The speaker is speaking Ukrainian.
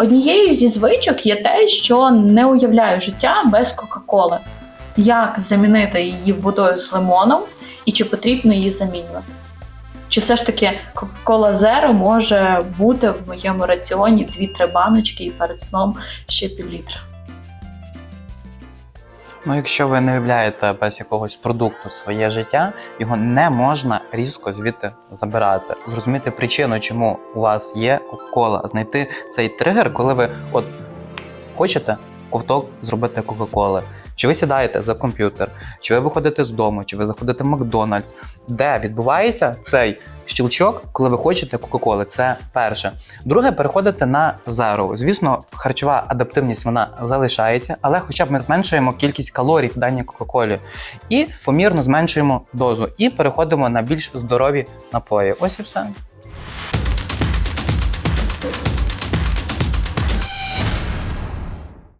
Однією зі звичок є те, що не уявляю життя без Кока-Коли. Як замінити її водою з лимоном і чи потрібно її замінювати? Чи все ж таки Кока-Кола Зеро може бути в моєму раціоні 2-3 баночки і перед сном ще півлітра? Ну, якщо ви не уявляєте без якогось продукту своє життя, його не можна різко звідти забирати. Зрозуміти причину, чому у вас є Кока-Кола, знайти цей тригер, коли ви от хочете ковток зробити Кока-Коли. Чи ви сідаєте за комп'ютер, чи ви виходите з дому, чи ви заходите в Макдональдс, де відбувається цей щелчок, коли ви хочете Кока-Коли. Це перше. Друге, переходити на зеро. Звісно, харчова адаптивність вона залишається, але хоча б ми зменшуємо кількість калорій в даній Кока-Колі і помірно зменшуємо дозу, і переходимо на більш здорові напої. Ось і все.